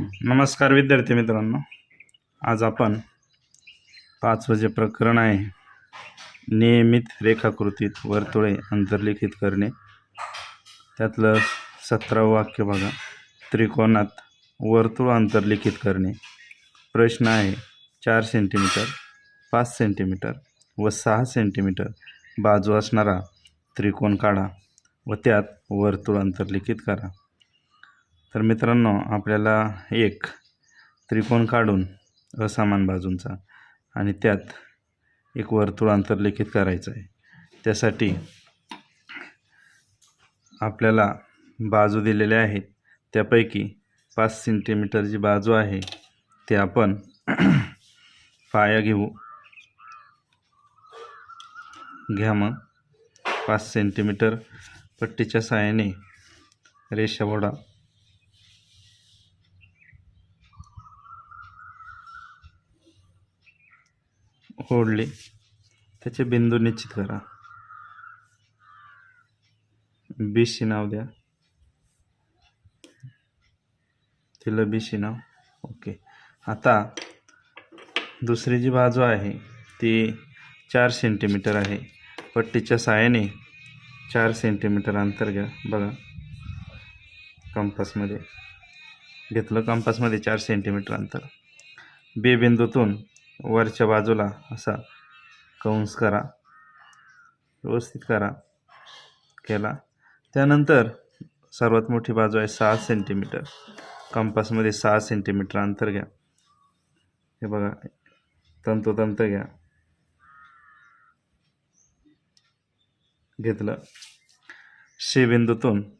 नमस्कार विद्यार्थी मित्रांनो. आज आपण पाचवं जे प्रकरण आहे. नियमित रेखाकृतीत वर्तुळे अंतर्लिखित करणे. त्यातलं सतरावं वाक्य बघा. त्रिकोणात वर्तुळ अंतर्लिखित करणे. प्रश्न आहे चार सेंटीमीटर पाच सेंटीमीटर व सहा सेंटीमीटर बाजू असणारा त्रिकोण काढा व त्यात वर्तुळ अंतर्लिखित करा. तर मित्रांनो आपल्याला एक त्रिकोण काढून असमान बाजूंचा आणि त्यात एक वर्तुळ अंतर्लिखित करायचं आहे. त्यासाठी आपल्याला बाजू दिलेल्या आहेत. त्यापैकी पाच सेंटीमीटर जी बाजू आहे ते आपण पाया घेऊ. घ्या मग. पाच सेंटीमीटर पट्टीच्या सहाय्याने रेषा ओढा ओढली त्याचे बिंदू निश्चित करा. बी सी नाव द्या. तिला बी सी नाव. ओके. आता दुसरी जी बाजू आहे ती चार सेंटीमीटर आहे. पट्टीच्या साहाय्याने चार सेंटीमीटर अंतर घ्या. बघा. कंपासमध्ये घेतलं कंपासमध्ये चार सेंटीमीटर अंतर. बी बिंदूतून वरच्या बाजूला असा कंस करा. व्यवस्थित करा. केला. त्यानंतर सर्वात मोठी बाजू आहे सहा सेंटीमीटर कंपासमध्ये सहा सेंटीमीटर अंतर घ्या. हे बघा. तंतोतंत घ्या. घेतलं. शेबिंदूतून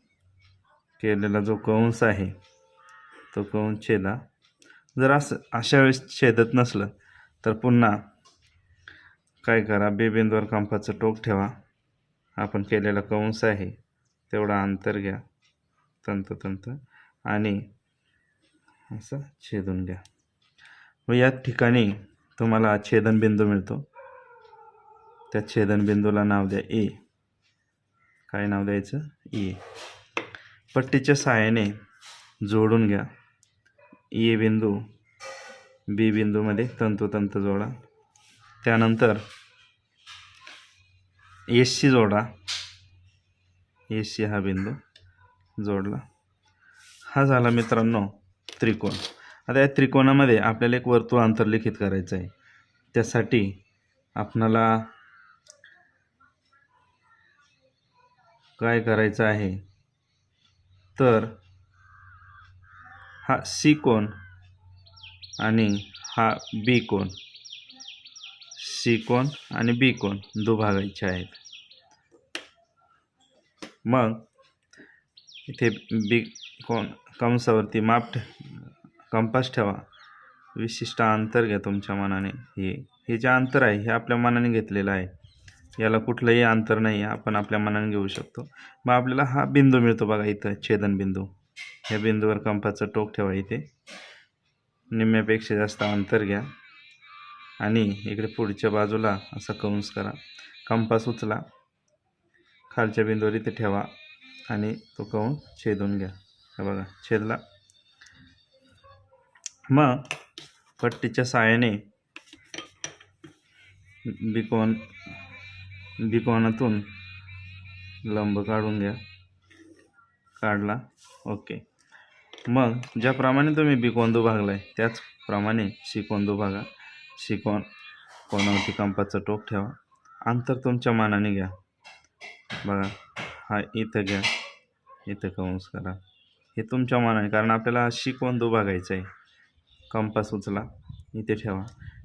केलेला जो कंस आहे तो कंस छेदा. जर असं अशा वेळेस छेदत नसलं तर पुन्हा काय करा बेबिंदूवर कंपाचं टोक ठेवा. आपण केलेला कंस आहे तेवढा अंतर घ्या. तंतोतंत आणि असं छेदून घ्या. व या ठिकाणी तुम्हाला छेदनबिंदू मिळतो. त्या छेदनबिंदूला नाव द्या ए. काय नाव द्यायचं? ए. पट्टीच्या सहाय्याने जोडून घ्या. ए बिंदू बी बिंदूमध्ये तंतोतंत जोडा. त्यानंतर एस सी जोडा. एस सी हा बिंदू जोडला. हा झाला मित्रांनो त्रिकोण. आता या त्रिकोणामध्ये आपल्याला एक वर्तुळ अंतर्लिखित करायचं आहे. त्यासाठी आपणाला काय करायचं आहे? तर हा सी कोण आणि हा बी कोण सी कोण आणि बी कोण दुभागायचे आहेत. मग इथे बी कोण कंसावरती माप ठे कंपास ठेवा. विशिष्ट अंतर घ्या तुमच्या मनाने. हे हे जे अंतर आहे हे आपल्या मनाने घेतलेलं आहे. याला कुठलंही अंतर नाही आहे आपण आपल्या मनाने घेऊ शकतो. मग आपल्याला हा बिंदू मिळतो बघा इथं छेदनबिंदू. ह्या बिंदूवर कंपाचं टोक ठेवा इथे. निम्म्यापेक्षा जास्त अंतर घ्या. आणि इकडे पुढच्या बाजूला असा कंस करा. कंपास उचला. खालच्या बिंदूवर इथे ठेवा. आणि तो कौन छेदून घ्या. हे बघा छेदला. मग पट्टीच्या साहाय्याने बिकोन बिकोनातून लंब काढून घ्या. काढला. ओके. मग ज्याप्रमाणे तुम्ही बिकोण दुभागला आहे त्याचप्रमाणे शिकोण दुभागा शिकोन कोणावरती कंपाचं टोक ठेवा. अंतर तुमच्या मानाने घ्या. बघा हा इथं घ्या. इथं कंस करा. हे तुमच्या मानाने कारण आपल्याला हा भागायचं आहे कंपास उचला. इथे ठेवा.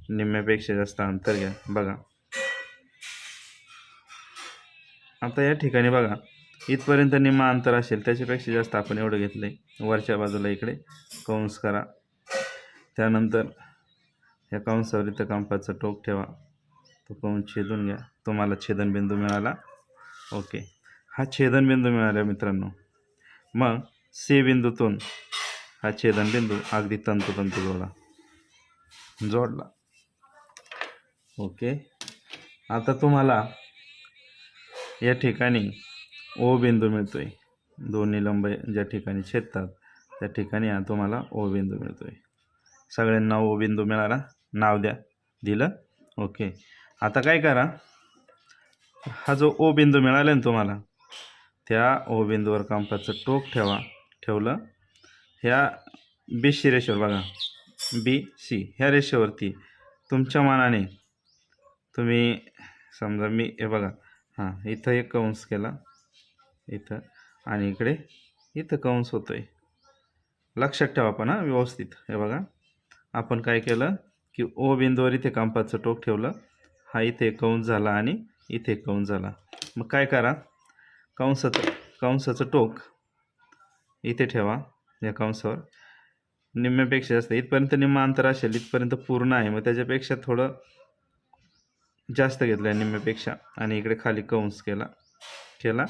निम्म्यापेक्षा जास्त अंतर घ्या. बघा. आता या ठिकाणी बघा. इथपर्यंत निम्मा अंतर असेल त्याच्यापेक्षा जास्त आपण एवढं घेतलं आहे वरच्या बाजूला इकडे कंस करा. त्यानंतर ह्या कंसावर इथं कंपाचं टोक ठेवा. तो कंस छेदून घ्या. तुम्हाला छेदनबिंदू मिळाला. ओके. हा छेदनबिंदू मिळाला मित्रांनो. मग सी बिंदूतून हा छेदनबिंदू अगदी तंतोतंत जोडा. जोडला. ओके. आता तुम्हाला या ठिकाणी ओ बिंदू आहे दोन्ही लंब ज्या ठिकाणी छेदतात त्या ठिकाणी हा तुम्हाला ओ बिंदू मिळतो आहे सगळ्यांना ओ बिंदू मिळाला. नाव द्या. दिलं. ओके. आता काय करा? हा जो ओ बिंदू मिळाला ना तुम्हाला त्या ओ बिंदूवर कांपाचं टोक ठेवा. ठेवलं. ह्या बी सी रेषेवर बघा. बी सी ह्या रेषेवरती तुमच्या मनाने तुम्ही समजा मी हे बघा. हां इथं एक कंस केला. इथं. आणि इकडे इथं कंस होतो आहे लक्षात ठेवा पण हां व्यवस्थित. हे बघा आपण काय केलं की ओ बिंदूवर इथे कंपाचं टोक ठेवलं. हा इथे कंस झाला आणि इथे कंस झाला. मग काय करा कंसाचं कंसाचं टोक इथे ठेवा या कंसावर. निम्म्यापेक्षा जास्त इथपर्यंत निम्म अंतर असेल इथपर्यंत पूर्ण आहे. मग त्याच्यापेक्षा थोडं जास्त घेतलं आहे निम्म्यापेक्षा. आणि इकडे खाली कंस केला केला.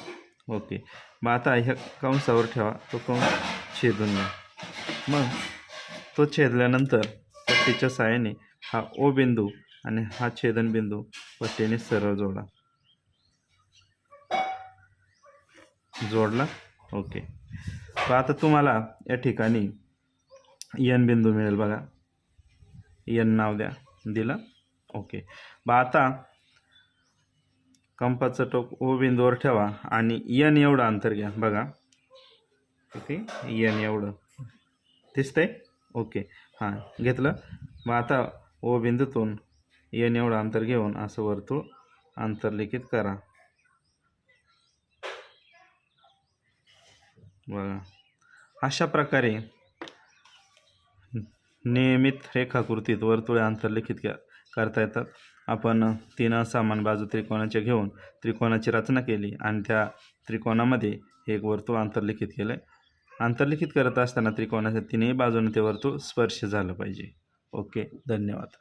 ओके. मग आता ह्या कंसावर ठेवा. तो कंस छेदून घ्या. मग तो छेदल्यानंतर पट्टीच्या साहाय्याने हा ओ बिंदू आणि हा छेदन बिंदू पट्टीने सरळ जोडा. जोडला? ओके. तर आता तुम्हाला या ठिकाणी यन बिंदू मिळेल बघा. यन नाव द्या. दिलं? ओके. मग आता कंपाचं टोक ओ बिंदूवर ठेवा आणि यन एवढं अंतर घ्या. बघा. किती? यन एवढं. दिसतंय? ओके. हां घेतलं. मग आता ओ बिंदूतून यन एवढं अंतर घेऊन असं वर्तुळ आंतरलिखित करा. बघा. अशा प्रकारे नियमित रेखाकृतीत वर्तुळे अंतरलिखित क करता येतात. आपण तीन सामान बाजू त्रिकोणाच्या घेऊन त्रिकोणाची रचना केली आणि त्या त्रिकोणामध्ये एक वर्तुळ आंतरलिखित केलं आहे आंतरलिखित करत असताना त्रिकोणाच्या तिन्ही बाजूने ते वर्तुळ स्पर्श झालं पाहिजे. ओके धन्यवाद.